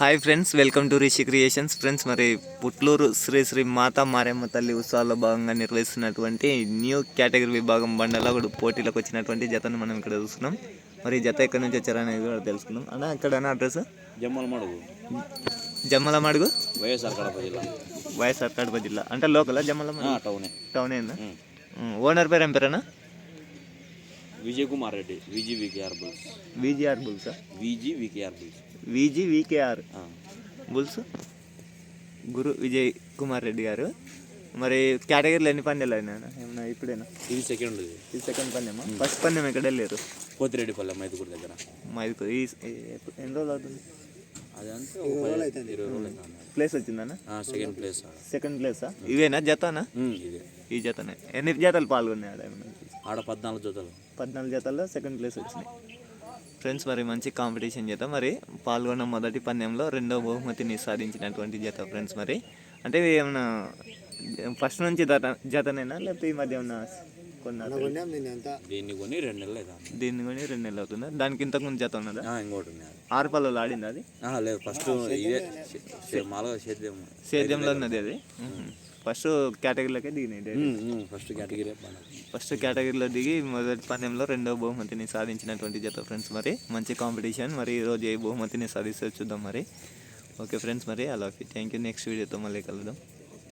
Hi friends welcome to Rishi creations. Friends మరి పుట్లూరు శ్రీ శ్రీ మాతా మారేమ్మ తల్లి ఉత్సవాల్లో భాగంగా నిర్వహిస్తున్నటువంటి న్యూ కేటగిరీ విభాగం బండలో కూడా పోటీలకు వచ్చినటువంటి జతను మనం ఇక్కడ చూస్తున్నాం. మరి జత ఎక్కడి నుంచి వచ్చారనేది కూడా తెలుసుకుందాం. అన్న ఎక్కడ అడ్రస్? జమ్మల మడుగు జమ్మల మడుగు వైఎస్ఆర్ కడప జిల్లా. వైఎస్ఆర్ కడప జిల్లా. అంటే లోకల్ జమ్మల ఆ, టౌనే. టౌన్ ఏందా. ఓనర్ పేరు ఏం పేరేనా Vijay Kumar Reddy VG VKR bulls. VGR bulls? VG VKR bulls. VG VKR. Bulls. Guru Vijay Kumar Reddy garu. మరి కేటగిరీలో ఎన్ని పందాలు అయినా ఏమన్నా ఇప్పుడేనా? ఇది సెకండ్ ఇది. సెకండ్ పందెమా? ఫస్ట్ పందెం ఎక్కడ వెళ్ళారు పోతిరెడ్డిపల్లె మైదుగుడి దగ్గర. మా ఇది ఈ ఎన్ని రోజులు అవుతుంది. ప్లేస్ వచ్చిందన్న? Second place. సెకండ్ ప్లేసా ఇవేనా జతనా? ఈ జతనే. ఎన్ని జతలు పాల్గొన్నాయి ఆడ? ఆడ పద్నాలుగు జతలు. పద్నాలుగు జతల్లో సెకండ్ ప్లేస్ వచ్చినాయి. ఫ్రెండ్స్ మరి మంచి కాంపిటీషన్ చేత మరి పాల్గొన్న మొదటి పందెంలో రెండో బహుమతిని సాధించినటువంటి జత ఫ్రెండ్స్ మరి. అంటే ఏమన్నా ఫస్ట్ నుంచి జత జతనేనా లేకపోతే ఈ మధ్య ఏమన్నా దీన్ని కొని రెండు నెలలు అవుతుంది. దీన్ని కొని రెండు నెలలు అవుతుందా? దానికి ఇంతకు ముందు జత ఉన్నదా? ఆ, ఇంకోటి ఉంది అది. ఆరు పళ్ళు ఆడింది అది? ఆ, లేదు ఫస్ట్ ఇదే మామూలుగా సేద్యం. సేద్యంలో ఉన్నది అది? ఫస్ట్ కేటగిరీలోకే దిగినాయి ఉమ్, ఫస్ట్ కేటగిరీ ఫస్ట్ కేటగిరీలో దిగి మొదటి పందెంలో రెండో బహుమతిని సాధించినటువంటి జత ఫ్రెండ్స్ మరి. మంచి కాంపిటీషన్ మరి ఈరోజు ఏ బహుమతిని సాధిస్తే చూద్దాం మరి. ఓకే ఫ్రెండ్స్ మరి అలా థ్యాంక్ యూ నెక్స్ట్ వీడియోతో మళ్ళీ కలుద్దాం.